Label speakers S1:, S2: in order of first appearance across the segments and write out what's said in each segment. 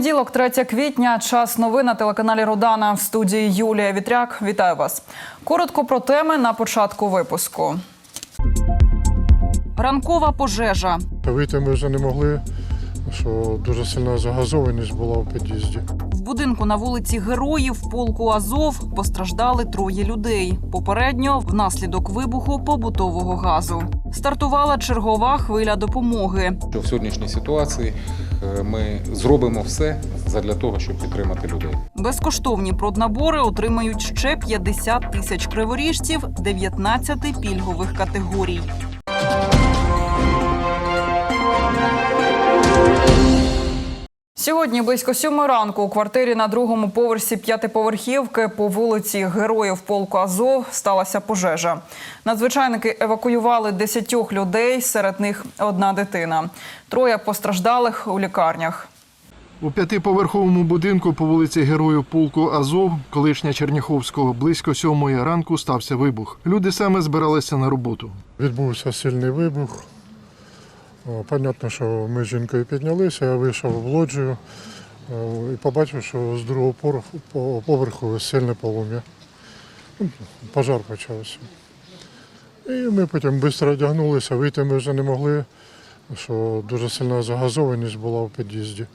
S1: Понеділок, 3 квітня, час новин на телеканалі Родана в студії Юлія Вітряк. Вітаю вас. Коротко про теми на початку випуску. Ранкова пожежа.
S2: Вийти ми вже не могли, що дуже сильна загазованість була в під'їзді.
S1: В будинку на вулиці Героїв полку Азов постраждали троє людей. Попередньо внаслідок вибуху побутового газу. Стартувала чергова хвиля допомоги.
S3: що в сьогоднішній ситуації ми зробимо все для того, щоб підтримати людей.
S1: Безкоштовні проднабори отримають ще 50 тисяч криворіжців 19 пільгових категорій. Сьогодні близько сьомої ранку у квартирі на другому поверсі п'ятиповерхівки по вулиці Героїв полку Азов сталася пожежа. Надзвичайники евакуювали десятьох людей, серед них одна дитина. Троє постраждалих у лікарнях.
S2: У п'ятиповерховому будинку по вулиці Героїв полку Азов, колишня Черняховського, близько сьомої ранку стався вибух. Люди саме збиралися на роботу. Відбувся сильний вибух. Понятно, що ми з жінкою піднялися, я вийшов в лоджію і побачив, що з другого поверху, поверху сильне полум'я. Ну, Пожар почався. І ми потім швидко одягнулися, вийти ми вже не могли, що дуже сильна загазованість була в під'їзді.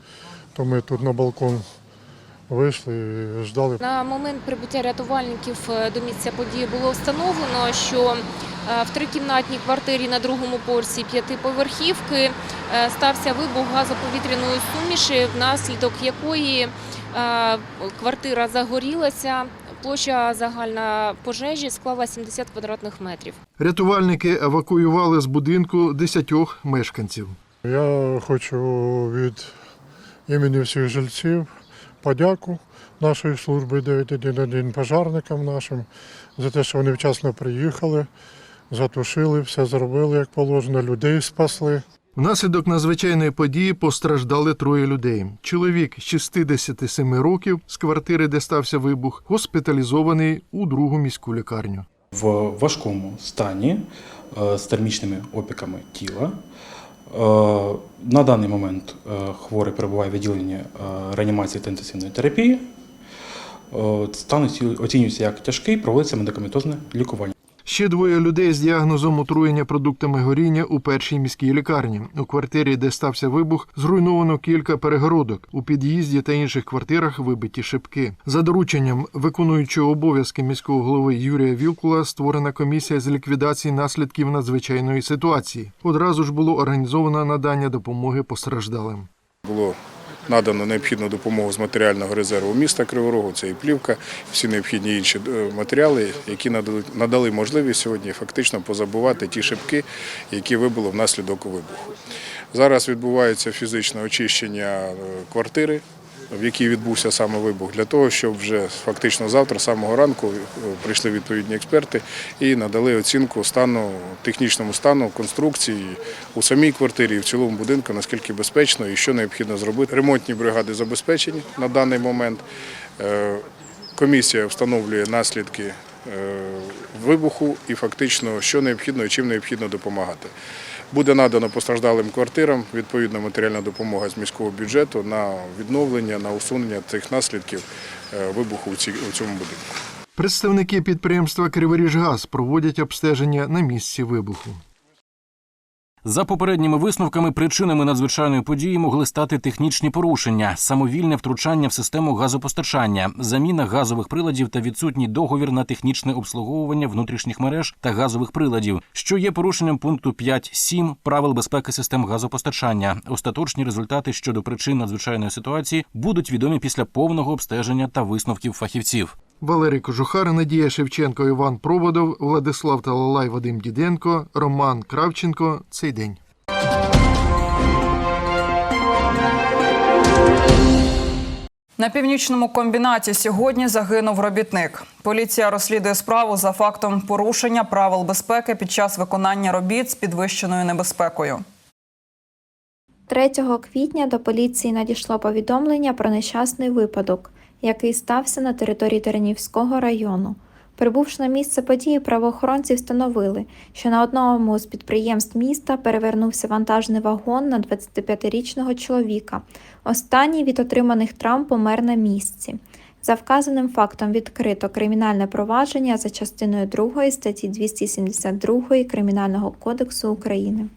S2: То ми тут на балкон вийшли і ждали.
S4: На момент прибуття рятувальників е, до місця події було встановлено, що е, в трикімнатній квартирі на другому поверсі п'ятиповерхівки е, стався вибух газоповітряної суміші, внаслідок якої е, квартира загорілася. Площа загальна пожежі склала 70 квадратних метрів.
S2: Рятувальники евакуювали з будинку десятьох мешканців. Я хочу від імені всіх жильців подяку нашої служби 911 пожарникам нашим за те, що вони вчасно приїхали, затушили, все зробили як положено, людей спасли. Внаслідок надзвичайної події постраждали троє людей. Чоловік 67 років з квартири, де стався вибух, госпіталізований у другу міську лікарню.
S5: в важкому стані е, з термічними опіками тіла. Е, На даний момент е, хворий перебуває в відділенні реанімації та інтенсивної терапії. Стан оцінюється як тяжкий, проводиться медикаментозне лікування.
S2: Ще двоє людей з діагнозом отруєння продуктами горіння у першій міській лікарні. У квартирі, де стався вибух, зруйновано кілька перегородок. У під'їзді та інших квартирах вибиті шибки. За дорученням виконуючого обов'язки міського голови Юрія Вілкула створена комісія з ліквідації наслідків надзвичайної ситуації. Одразу ж було організовано надання допомоги постраждалим.
S6: Було надано необхідну допомогу з матеріального резерву міста Криворогу, це і плівка, всі необхідні інші е, матеріали, які надали, можливість сьогодні фактично позабувати ті шибки, які вибило внаслідок вибуху. Зараз відбувається фізичне очищення е, квартири, в якій відбувся саме вибух, для того, щоб вже фактично завтра, з самого ранку, е, прийшли відповідні експерти і надали оцінку стану, технічному стану конструкції у самій квартирі і в цілому будинку, наскільки безпечно і що необхідно зробити. Ремонтні бригади забезпечені на даний момент. Е, Комісія встановлює наслідки е, вибуху і фактично, що необхідно і чим необхідно допомагати. Буде надано постраждалим квартирам відповідна матеріальна допомога з міського бюджету на відновлення, на усунення цих наслідків е, вибуху у цьому будинку.
S2: Представники підприємства Криворіжгаз проводять обстеження на місці вибуху.
S7: За попередніми висновками, причинами надзвичайної події могли стати технічні порушення, самовільне втручання в систему газопостачання, заміна газових приладів та відсутній договір на технічне обслуговування внутрішніх мереж та газових приладів, що є порушенням пункту 5.7 правил безпеки систем газопостачання. Остаточні результати щодо причин надзвичайної ситуації будуть відомі після повного обстеження та висновків фахівців.
S2: Валерій Кожухар, Надія Шевченко, Іван Проводов, Владислав Талалай, Вадим Діденко, Роман Кравченко. Цей день.
S1: На північному комбінаті сьогодні загинув робітник. Поліція розслідує справу за фактом порушення правил безпеки під час виконання робіт з підвищеною небезпекою.
S8: 3 квітня до поліції надійшло повідомлення про нещасний випадок, який стався на території Тернівського району. Прибувши на місце події, правоохоронці встановили, що на одному з підприємств міста перевернувся вантажний вагон на 25-річного чоловіка. Останній від отриманих травм помер на місці. За вказаним фактом відкрито кримінальне провадження за частиною 2 статті 272 Кримінального кодексу України.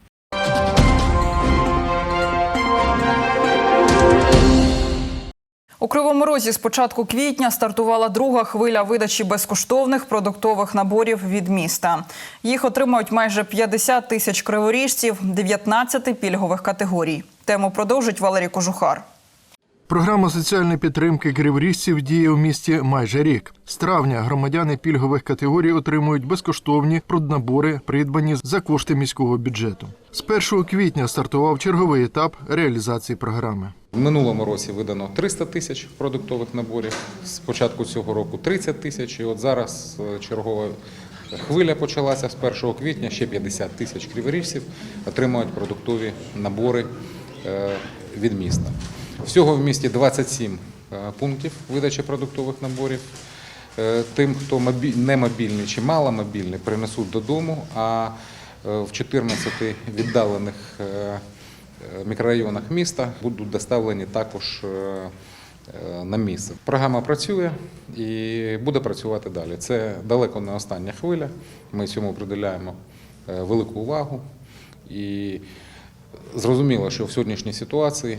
S1: У Кривому Розі з початку квітня стартувала друга хвиля видачі безкоштовних продуктових наборів від міста. Їх отримають майже 50 тисяч криворіжців 19 пільгових категорій. Тему продовжить Валерій Кожухар.
S2: Програма соціальної підтримки криворіжців діє у місті майже рік. З травня громадяни пільгових категорій отримують безкоштовні проднабори, придбані за кошти міського бюджету. З 1 квітня стартував черговий етап реалізації програми.
S3: В минулому році видано 300 тисяч продуктових наборів. З початку цього року 30 тисяч. І от зараз е, чергова хвиля почалася з 1 квітня. Ще 50 тисяч криворіжців отримають продуктові набори е, від міста. Всього в місті 27 е, пунктів видачі продуктових наборів. Е, Тим, хто не мобільний чи маломобільний, принесуть додому, а е, в 14 віддалених мікрорайонах міста будуть доставлені також на місце. Програма працює і буде працювати далі. Це далеко не остання хвиля. Ми цьому приділяємо велику увагу. І зрозуміло, що в сьогоднішній ситуації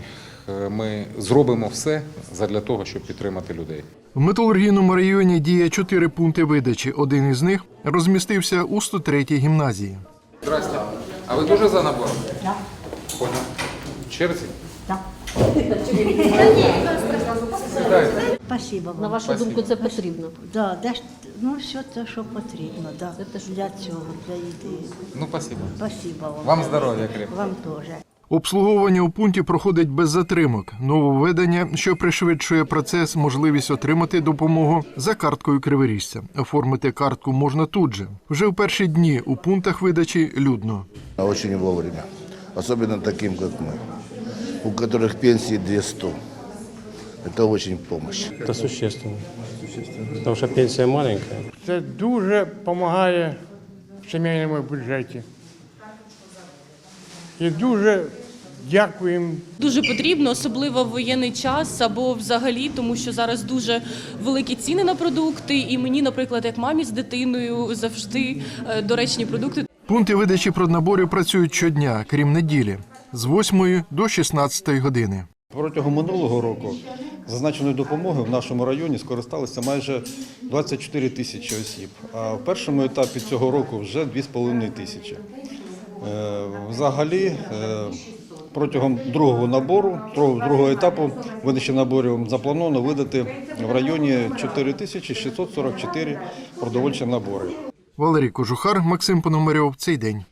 S3: ми зробимо все для того, щоб підтримати людей.
S2: В металургійному районі діє чотири пункти видачі. Один із них розмістився у 103-й гімназії.
S3: Здрасте. А ви дуже за набором? Так. Понял. В черзі?
S9: Спасибо вам.
S10: На вашу
S3: Спасибо.
S10: думку, це потрібно.
S9: Да, де ж, ну, все те, що потрібно, да. для цього, для їди.
S3: Ну, спасибо.
S9: Спасибо вам.
S3: Вам здоров'я крепко.
S9: Вам теж.
S2: Обслуговування у пункті проходить без затримок. Нововведення, що пришвидшує процес, можливість отримати допомогу за карткою криворіжця. Оформити картку можна тут же. Вже в перші дні у пунктах видачі людно.
S11: Очень вовремя. Особенно таким, как мы, у которых пенсии 200. Это очень помощь.
S12: Это существенно. Потому что пенсия маленькая.
S13: Це дуже допомагає в сімейному бюджеті. І дуже дякуємо
S10: Дуже потрібно, особливо в воєнний час або взагалі, тому що зараз дуже великі ціни на продукти. І мені, наприклад, як мамі з дитиною, завжди е, доречні продукти.
S2: Пункти видачі проднаборів працюють щодня, крім неділі, з 8 до 16 години.
S12: Протягом минулого року зазначеною допомогою в нашому районі скористалися майже 24 тисячі осіб. А в першому етапі цього року вже 2,5 тисячі. Е, Взагалі, е, протягом другого набору, другого етапу видачі наборів заплановано видати в районі 4644 продовольчі набори.
S2: Валерій Кожухар, Максим Пономарьов. Цей день.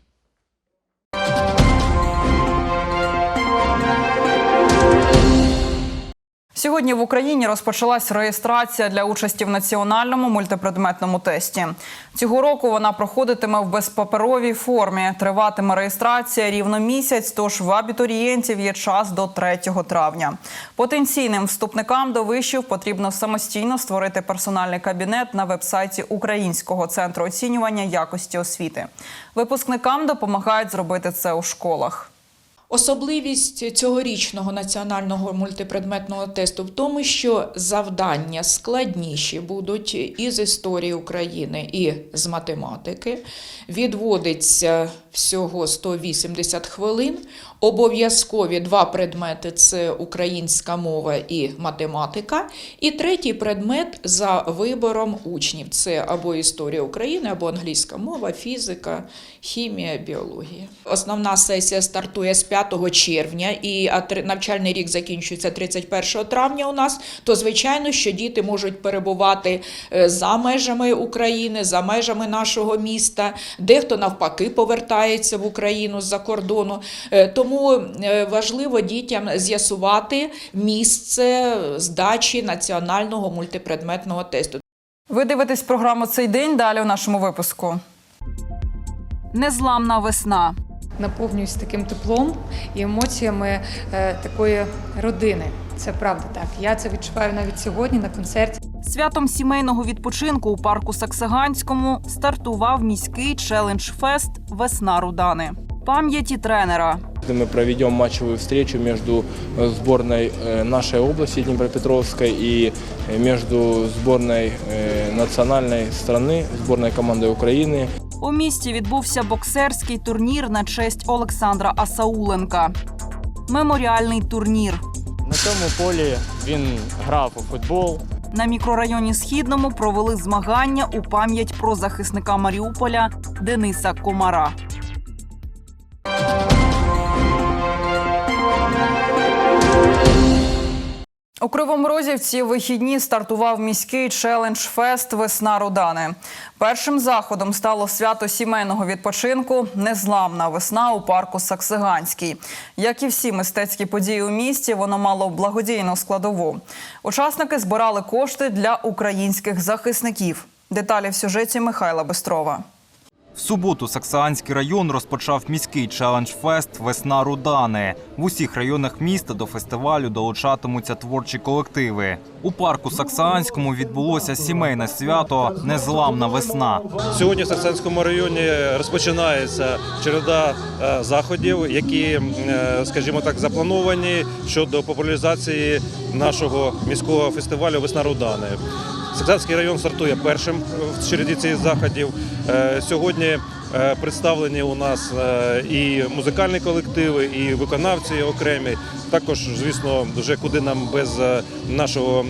S1: Сьогодні в Україні розпочалась реєстрація для участі в національному мультипредметному тесті. Цього року вона проходитиме в безпаперовій формі. Триватиме реєстрація рівно місяць. Тож в абітурієнтів є час до 3 травня. Потенційним вступникам до вишів потрібно самостійно створити персональний кабінет на вебсайті Українського центру оцінювання якості освіти. Випускникам допомагають зробити це у школах.
S14: Особливість цьогорічного національного мультипредметного тесту в тому, що завдання складніші будуть і з історії України, і з математики. Відводиться всього 180 хвилин. Обов'язкові два предмети це українська мова і математика. І третій предмет за вибором учнів це або історія України, або англійська мова, фізика, хімія, біологія. Основна сесія стартує з 5 червня, і навчальний рік закінчується 31 травня. У нас то звичайно, що діти можуть перебувати е, за межами України, за межами нашого міста. Дехто навпаки повертається в Україну з-за кордону. Е, Тому е, важливо дітям з'ясувати місце здачі національного мультипредметного тесту.
S1: Ви дивитесь програму цей день. Далі у нашому випуску. Незламна весна.
S15: наповнююсь таким теплом і емоціями е, такої родини.
S10: Це правда так. Я це відчуваю навіть сьогодні на концерті.
S1: Святом сімейного відпочинку у парку Саксаганському стартував міський челендж-фест Весна Рудани. Пам'яті тренера.
S15: Мы проведем матчевую встречу между э, сборной э, нашей области Днепропетровской и э, между сборной э, национальной страны, сборной командой Украины.
S1: У місті відбувся боксерський турнір на честь Олександра Асауленка. Меморіальний турнір.
S13: На цьому полі він грав у футбол.
S1: На мікрорайоні Східному провели змагання у пам'ять про захисника Маріуполя Дениса Комара. У Кривому Розі в ці вихідні стартував міський челендж-фест Весна Рудани. Першим заходом стало свято сімейного відпочинку Незламна весна у парку Саксиганський. Як і всі мистецькі події у місті, воно мало благодійну складову. Учасники збирали кошти для українських захисників. Деталі в сюжеті Михайла Бестрова.
S16: В суботу Саксаганський район розпочав міський челендж-фест Весна Рудани. В усіх районах міста до фестивалю долучатимуться творчі колективи. У парку Саксаганському відбулося сімейне свято Незламна весна.
S12: Сьогодні в Саксанському районі розпочинається череда е, заходів, які, е, скажімо так, заплановані щодо популяризації нашого міського фестивалю Весна Рудани. Саксанський район стартує першим в череді цих заходів. Е, Сьогодні е, представлені у нас е, і музикальні колективи, і виконавці окремі. Також, звісно, вже куди нам без нашого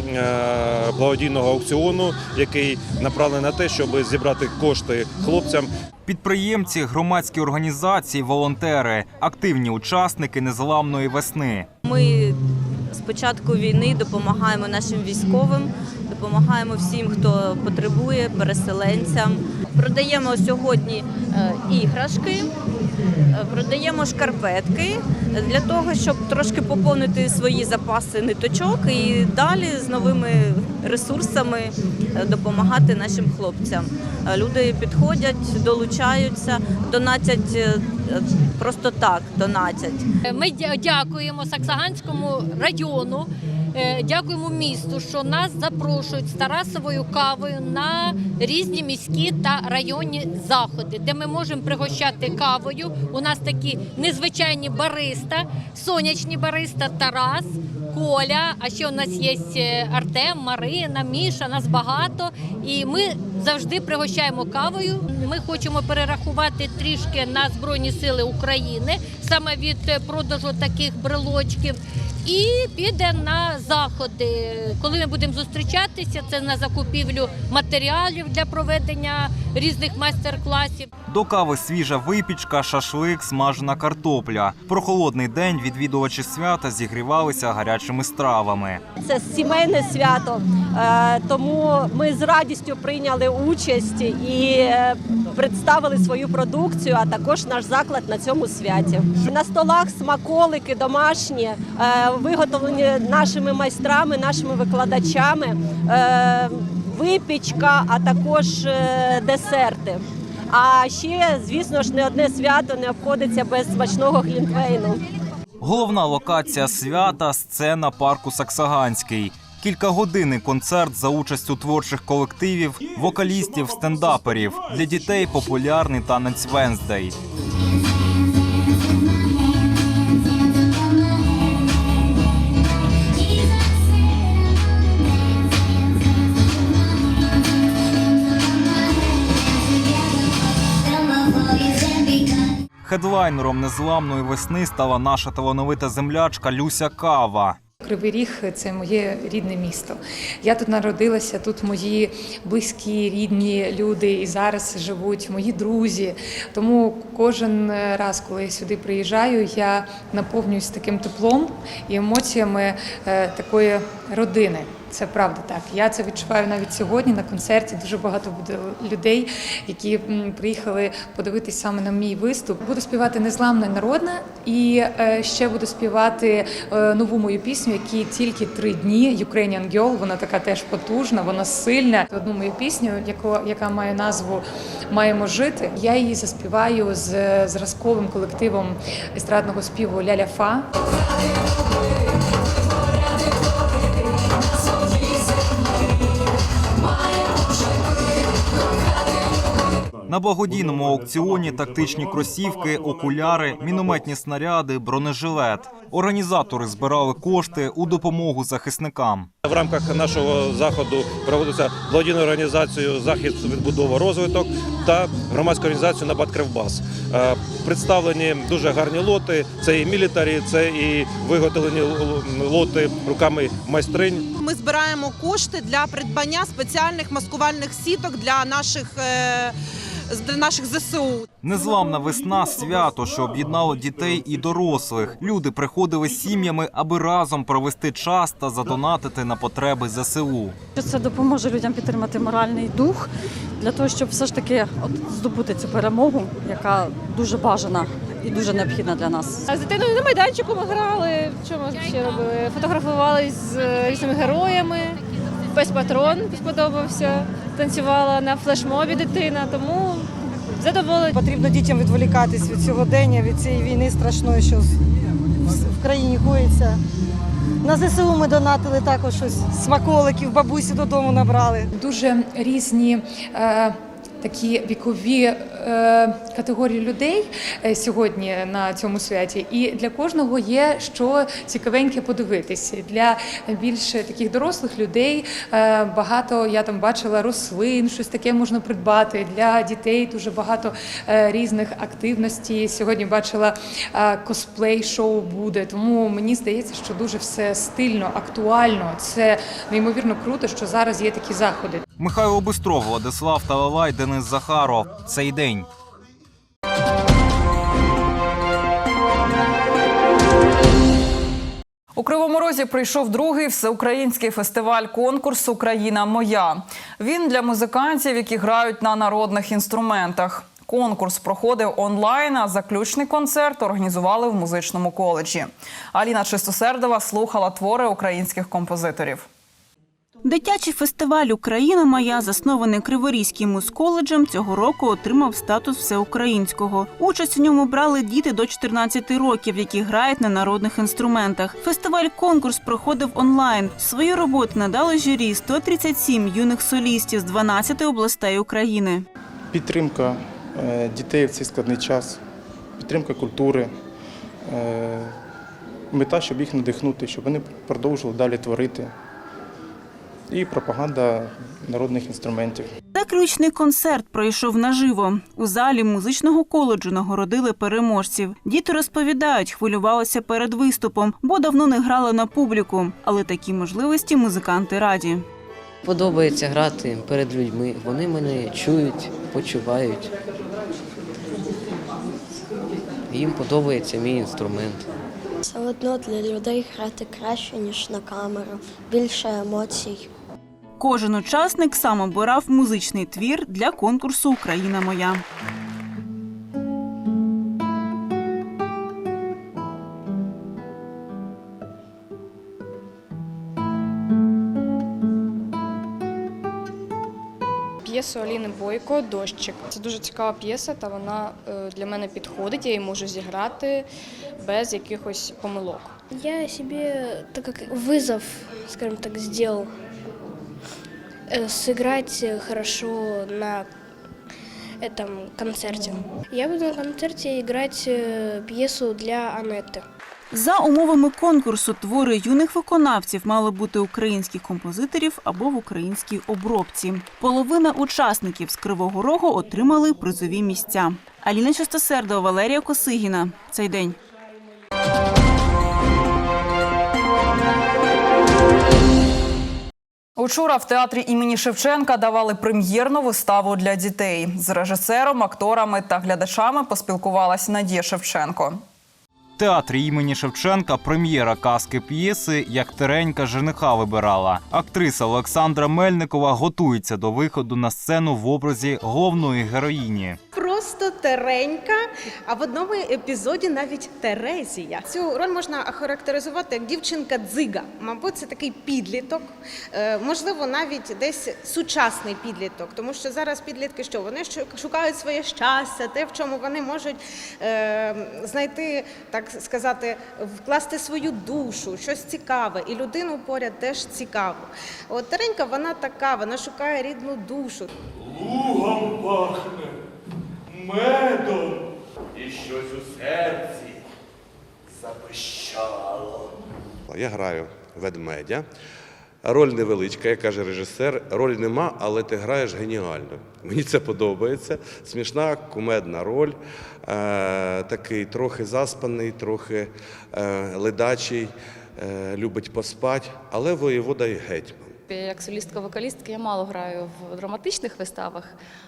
S12: благодійного аукціону, який направлений на те, щоб зібрати кошти хлопцям.
S16: Підприємці, громадські організації, волонтери активні учасники незламної весни.
S17: Ми з початку війни допомагаємо нашим військовим, допомагаємо всім, хто потребує, переселенцям. Продаємо сьогодні е, іграшки, е, продаємо шкарпетки для того, щоб трошки поповнити свої запаси ниточок і далі з новими ресурсами е, допомагати нашим хлопцям. Люди підходять, долучаються, донатять просто так, донатять.
S18: Ми дякуємо Саксаганському району, дякуємо місту, що нас запрошують з Тарасовою кавою на різні міські та районні заходи, де ми можемо пригощати кавою. У нас такі незвичайні бариста, сонячні бариста, Тарас. Коля, а ще у нас є е, Артем, Марина, Міша, нас багато. І ми завжди пригощаємо кавою. Ми хочемо перерахувати трішки на Збройні Сили України саме від е, продажу таких брелочків. І піде на заходи. Коли ми будемо зустрічатися, це на закупівлю матеріалів для проведення різних майстер-класів.
S16: До кави свіжа випічка, шашлик, смажена картопля. Про холодний день відвідувачі свята зігрівалися гарячими стравами.
S17: Це сімейне свято, е, тому ми з радістю прийняли участь і е, представили свою продукцію, а також наш заклад на цьому святі. На столах смаколики домашні, е, виготовлені нашими майстрами, нашими викладачами, е, випічка, а також е, десерти. А ще, звісно ж, не одне свято не обходиться без смачного глінтвейну.
S16: Головна локація свята сцена парку Саксаганський. Кількагодинний концерт за участю творчих колективів, вокалістів, стендаперів. Для дітей популярний танець Венздей. Хедлайнером незламної весни стала наша талановита землячка Люся Кава.
S10: Кривий Ріг це моє рідне місто. Я тут народилася, тут мої близькі, рідні люди і зараз живуть, мої друзі. Тому кожен раз, коли я сюди приїжджаю, я наповнююсь таким теплом і емоціями е, такої родини. Це правда так. Я це відчуваю навіть сьогодні на концерті. Дуже багато буде людей, які приїхали подивитись саме на мій виступ. Буду співати незламне народне і е, ще буду співати е, нову мою пісню, які тільки три дні. Ukrainian Girl, вона така теж потужна, вона сильна. Одну мою пісню, яко, яка має назву Маємо жити. Я її заспіваю з зразковим колективом естрадного співу Ляля Фа.
S16: На благодійному аукціоні тактичні кросівки, окуляри, мінометні снаряди, бронежилет. Організатори збирали кошти у допомогу захисникам.
S19: В рамках нашого заходу проводиться благодійною організацією захід відбудова розвиток та громадська організація Набат Кривбас. Е, Представлені дуже гарні лоти. Це і мілітарі, це і виготовлені лоти руками майстринь.
S20: Ми збираємо кошти для придбання спеціальних маскувальних сіток для наших, для наших ЗСУ.
S16: Незламна весна свято, що об'єднало дітей і дорослих. Люди приходили з сім'ями, аби разом провести час та задонатити на потреби ЗСУ.
S21: Це допоможе людям підтримати моральний дух для того, щоб все ж таки от здобути цю перемогу, яка дуже бажана і дуже необхідна для нас.
S18: З дитиною на майданчику ми грали. Що ми ще робили? Фотографували з е, різними героями. Пес патрон сподобався. Танцювала на флешмобі дитина, тому задоволена.
S22: Потрібно дітям відволікатись від сьогодення, від цієї війни страшної, що в країні коїться. На ЗСУ ми донатили також щось смаколиків, бабусі додому набрали.
S10: Дуже різні. Е, Такі вікові е, категорії людей е, сьогодні на цьому святі, і для кожного є що цікавеньке подивитися. Для більш таких дорослих людей е, багато я там бачила рослин, щось таке можна придбати. Для дітей дуже багато різних активностей. Сьогодні бачила е, косплей-шоу буде. Тому мені здається, що дуже все стильно, актуально. Це неймовірно круто, що зараз є такі заходи.
S16: Михайло Бистров, Владислав Талалай, Денис Захаров. Цей день.
S1: У Кривому Розі прийшов другий всеукраїнський фестиваль конкурс Україна моя. Він для музикантів, які грають на народних інструментах. Конкурс проходив онлайн, а заключний концерт організували в музичному коледжі. Аліна Чистосердова слухала твори українських композиторів.
S23: Дитячий фестиваль Україна моя, заснований Криворізьким музколеджем, цього року отримав статус всеукраїнського. Участь у ньому брали діти до 14 років, які грають на народних інструментах. Фестиваль конкурс проходив онлайн. Свої роботи надали журі 137 юних солістів з 12 областей України.
S5: Підтримка е, дітей в цей складний час, підтримка культури, е, мета, щоб їх надихнути, щоб вони продовжували далі творити. І пропаганда народних інструментів.
S23: Заключний концерт пройшов наживо. У залі музичного коледжу нагородили переможців. Діти розповідають, хвилювалися перед виступом, бо давно не грали на публіку. Але такі можливості музиканти раді.
S24: Подобається грати перед людьми. Вони мене чують, почувають. Їм подобається мій інструмент.
S25: Все одно для людей грати краще, ніж на камеру, більше емоцій.
S23: Кожен учасник сам обирав музичний твір для конкурсу Україна моя.
S26: П'єсу Аліни Бойко Дощик. Це дуже цікава п'єса, та вона е, для мене підходить. Я її можу зіграти без якихось помилок.
S25: Я себе так как вызов, скажем так, сделал э, сыграть хорошо на этом концерте. Я буду на концерте играть э, пьесу для Анетты.
S23: За умовами конкурсу твори юних виконавців мали бути українських композиторів або в українській обробці. Половина учасників з Кривого Рогу отримали призові місця. Аліна Чистосердова, Валерія Косигіна. Цей день.
S1: Учора в театрі імені Шевченка давали прем'єрну виставу для дітей. З режисером, акторами та глядачами поспілкувалась Надія Шевченко.
S16: Театрі імені Шевченка прем'єра казки п'єси Як Теренька жениха вибирала. Актриса Олександра Мельникова готується до виходу на сцену в образі головної героїні.
S27: Просто Теренька, а в одному епізоді навіть Терезія. Цю роль можна охарактеризувати як дівчинка дзига. Мабуть, це такий підліток, е, можливо, навіть десь сучасний підліток, тому що зараз підлітки що вони шукають своє щастя, те, в чому вони можуть е, знайти, так сказати, вкласти свою душу, щось цікаве, і людину поряд теж цікаво. От Теренька, вона така, вона шукає рідну душу.
S28: Лугом пахне,
S29: медом, і щось у серці запищало.
S30: Я граю ведмедя. Роль невеличка, як каже режисер. Роль нема, але ти граєш геніально. Мені це подобається. Смішна, кумедна роль. Е, такий трохи заспаний, трохи е, ледачий, е, любить поспати, але воєвода і гетьман.
S31: Як солістка-вокалістка я мало граю в драматичних виставах,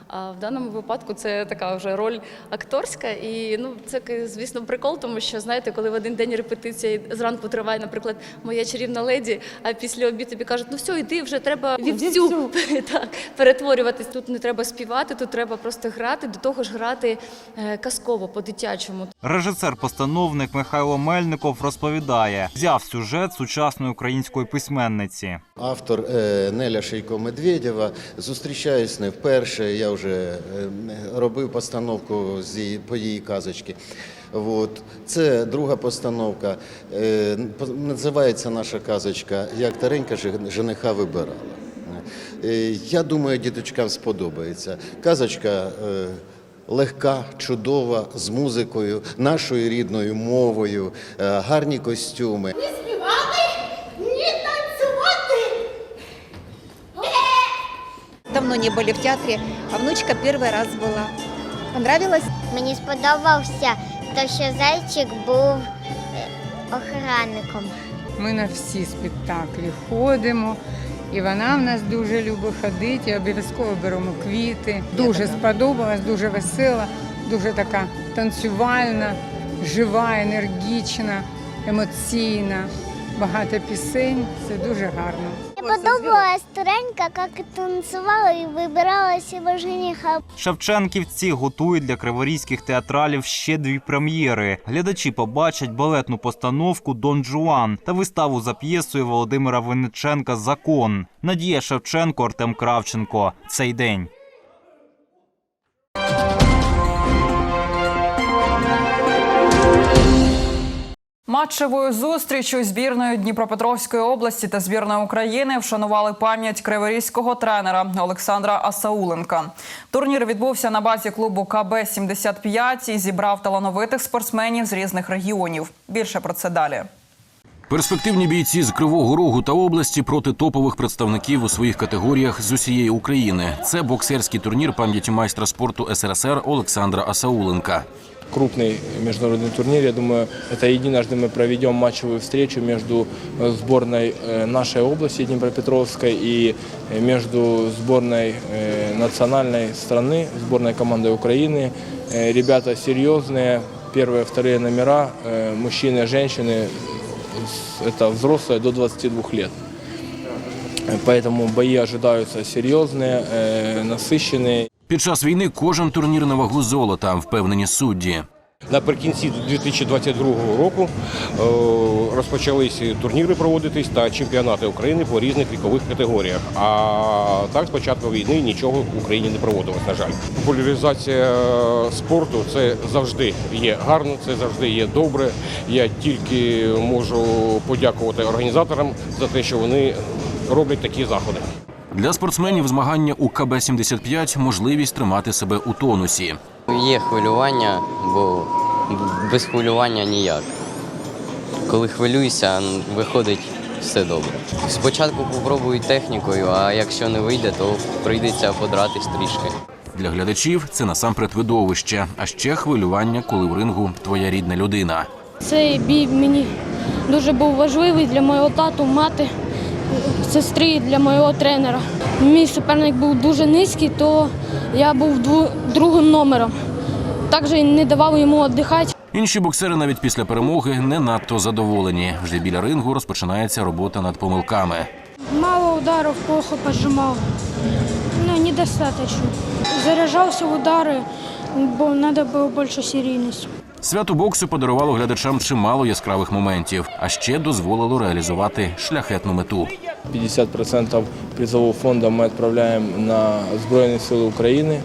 S31: а в даному випадку це така вже роль акторська. І ну це звісно прикол, тому що знаєте, коли в один день репетиція зранку триває, наприклад, моя чарівна леді, а після обіду тобі кажуть, ну все, йди вже треба вівцю так, перетворюватись. Тут не треба співати, тут треба просто грати, до того ж грати е, казково по-дитячому.
S16: Режисер-постановник Михайло Мельников розповідає, взяв сюжет сучасної української письменниці.
S32: Автор Неля Шейко Медведєва. Зустрічаюсь не вперше. Я вже е, робив постановку по її казочці. От. Це друга постановка. Е, Називається наша казочка Як Таренька жениха вибирала. Е, Я думаю, діточкам сподобається. Казочка е, легка, чудова, з музикою, нашою рідною мовою, е, гарні костюми.
S29: Не співати, ні танцювати.
S33: Давно не были в театре, а внучка первый раз была. Понравилось?
S34: Мені сподобався, то що зайчик був е, охранником.
S28: Ми на всі спектаклі ходимо, і вона в нас дуже любить ходити, і обов'язково беремо квіти. Дуже сподобалась, дуже весела, дуже така танцювальна, жива, енергічна, емоційна, багато пісень. Це дуже гарно.
S34: Подобалась туренька, як танцювала і вибирала себе жениха.
S16: Шевченківці готують для криворізьких театралів ще дві прем'єри. Глядачі побачать балетну постановку Дон Жуан та виставу за п'єсою Володимира Винниченка Закон. Надія Шевченко, Артем Кравченко. Цей день.
S1: Матчевою зустрічю збірної Дніпропетровської області та збірної України вшанували пам'ять криворізького тренера Олександра Асауленка. Турнір відбувся на базі клубу КБ 75 і зібрав талановитих спортсменів з різних регіонів. Більше про це далі.
S7: Перспективні бійці з Кривого Рогу та області проти топових представників у своїх категоріях з усієї України. Це боксерський турнір пам'яті майстра спорту СРСР Олександра Асауленка
S15: крупный международный турнир. Я думаю, это единожды мы проведем матчевую встречу между э, сборной э, нашей области Днепропетровской и э, между сборной э, национальной страны, сборной командой Украины. Э, Ребята серьезные, первые, вторые номера, э, мужчины, женщины, с- это взрослые до 22 лет. Э, Поэтому бои ожидаются серьезные, э, насыщенные.
S7: Під час війни кожен турнір на вагу золота, впевнені судді.
S35: Наприкінці 2022 року е, розпочалися турніри проводитись та чемпіонати України по різних вікових категоріях. А так з початку війни нічого в Україні не проводилось, на жаль. Популяризація спорту це завжди є гарно, це завжди є добре. Я тільки можу подякувати організаторам за те, що вони роблять такі заходи.
S7: Для спортсменів змагання у КБ-75 – можливість тримати себе у тонусі.
S24: Є хвилювання, бо без хвилювання ніяк. Коли хвилююся, виходить все добре. Спочатку попробую технікою, а якщо не вийде, то прийдеться подратись трішки.
S7: Для глядачів це насамперед видовище, а ще хвилювання, коли в рингу твоя рідна людина.
S36: Цей бій мені дуже був важливий для моєго тату, мати, сестри, для моєго тренера. Мій суперник був дуже низький, то я був другим номером. Також не давав йому віддихати.
S7: Інші боксери навіть після перемоги не надто задоволені. Вже біля рингу розпочинається робота над помилками.
S36: Мало ударів, плохо пожимав. Ну, недостаточно. Заряджався в удари, бо треба було більше серійності.
S7: Свято боксу подарувало глядачам чимало яскравих моментів, а ще дозволило реалізувати шляхетну мету.
S15: 50% призового фонда мы отправляем на Збройные силы Украины,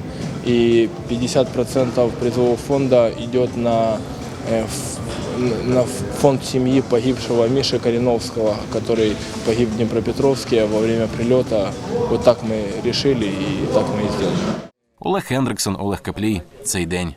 S15: и 50% призового фонда идет на, э, ф- на фонд семьи погибшего Миши Кореновского, который погиб в Днепропетровске во время прилета. Вот так мы решили и так мы и сделали.
S7: Олег Хендриксон, Олег Каплій. Цей день.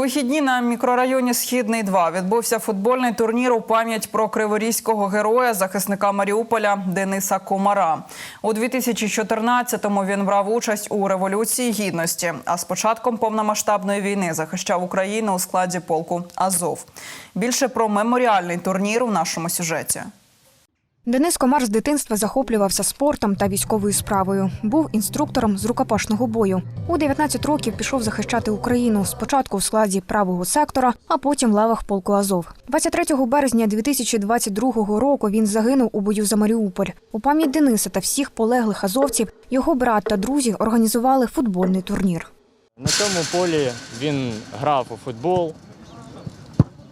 S1: Вихідні на мікрорайоні Східний 2 відбувся футбольний турнір у пам'ять про криворізького героя, захисника Маріуполя Дениса Комара. У 2014-му він брав участь у революції гідності. А з початком повномасштабної війни захищав Україну у складі полку Азов. Більше про меморіальний турнір у нашому сюжеті.
S37: Денис Комар з дитинства захоплювався спортом та військовою справою. Був інструктором з рукопашного бою. У 19 років пішов захищати Україну. Спочатку в складі правого сектора, а потім в лавах полку Азов. 23 березня 2022 року він загинув у бою за Маріуполь. У пам'ять Дениса та всіх полеглих азовців його брат та друзі організували футбольний турнір.
S38: На цьому полі він грав у футбол.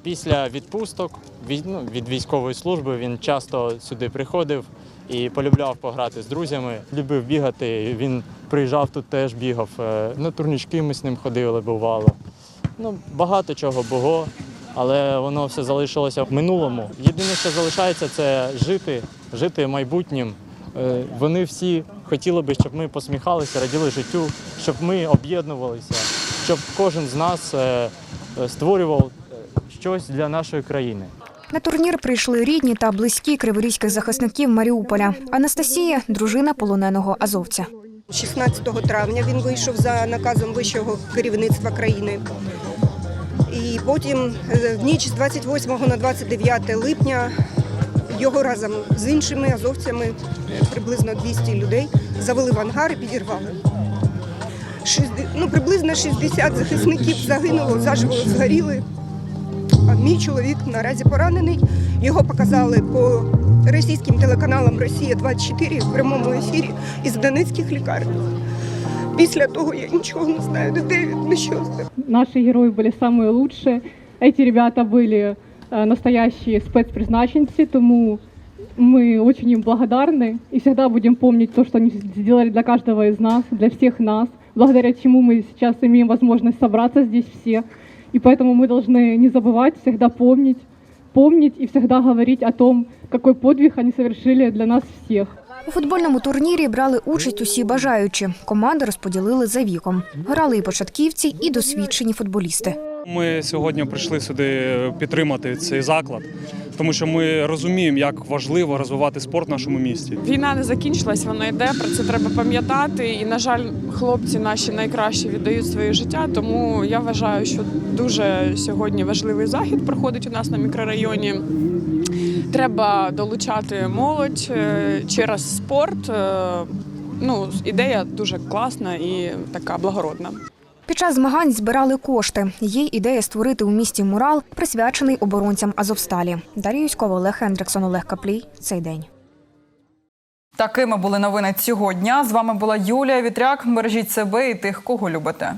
S38: Після відпусток від, ну, від військової служби він часто сюди приходив і полюбляв пограти з друзями. Любив бігати. Він приїжджав тут теж бігав. Е, На турнічки ми з ним ходили, бувало. Ну, багато чого було, але воно все залишилося в минулому. Єдине, що залишається, це жити, жити майбутнім. Е, Вони всі хотіли би, щоб ми посміхалися, раділи життю, щоб ми об'єднувалися, щоб кожен з нас е, створював щось для нашої країни.
S37: На турнір прийшли рідні та близькі криворізьких захисників Маріуполя. Анастасія дружина полоненого азовця.
S39: 16 травня він вийшов за наказом вищого керівництва країни. І потім е, в ніч з 28 на 29 липня його разом з іншими азовцями, приблизно 200 людей, завели в ангар і підірвали. Ну, приблизно 60 захисників загинуло, заживо згоріли А мій чоловік наразі поранений. Його показали по російським телеканалам Росія 24 в прямому ефірі із Донецьких лікарень. Після того я нічого не знаю, де він, не що з ним.
S40: Наши герои были самые лучшие. Эти ребята были э, настоящие спецпризначенцы, тому мы очень им благодарны и всегда будем помнить то, что они сделали для каждого из нас, для всех нас, благодаря чему мы сейчас имеем возможность собраться здесь все. И поэтому мы должны не забывать, всегда помнить, помнить и всегда говорить о том, какой подвиг они совершили для нас всех.
S37: У футбольному турнірі брали участь усі бажаючі. Команди розподілили за віком. Грали і початківці, і досвідчені футболісти.
S41: Ми сьогодні прийшли сюди підтримати цей заклад, тому що ми розуміємо, як важливо розвивати спорт в нашому місті.
S42: Війна не закінчилась, вона йде. Про це треба пам'ятати. І, на жаль, хлопці наші найкращі віддають своє життя. Тому я вважаю, що дуже сьогодні важливий захід проходить у нас на мікрорайоні. Треба долучати молодь е, через спорт. Е, Ну, ідея дуже класна і така благородна.
S37: Під час змагань збирали кошти. Є ідея створити у місті мурал, присвячений оборонцям Азовсталі. Дар'я Юськова, Олег Хендриксон, Олег Каплій. Цей день.
S1: Такими були новини цього дня. З вами була Юлія Вітряк. Бережіть себе і тих, кого любите.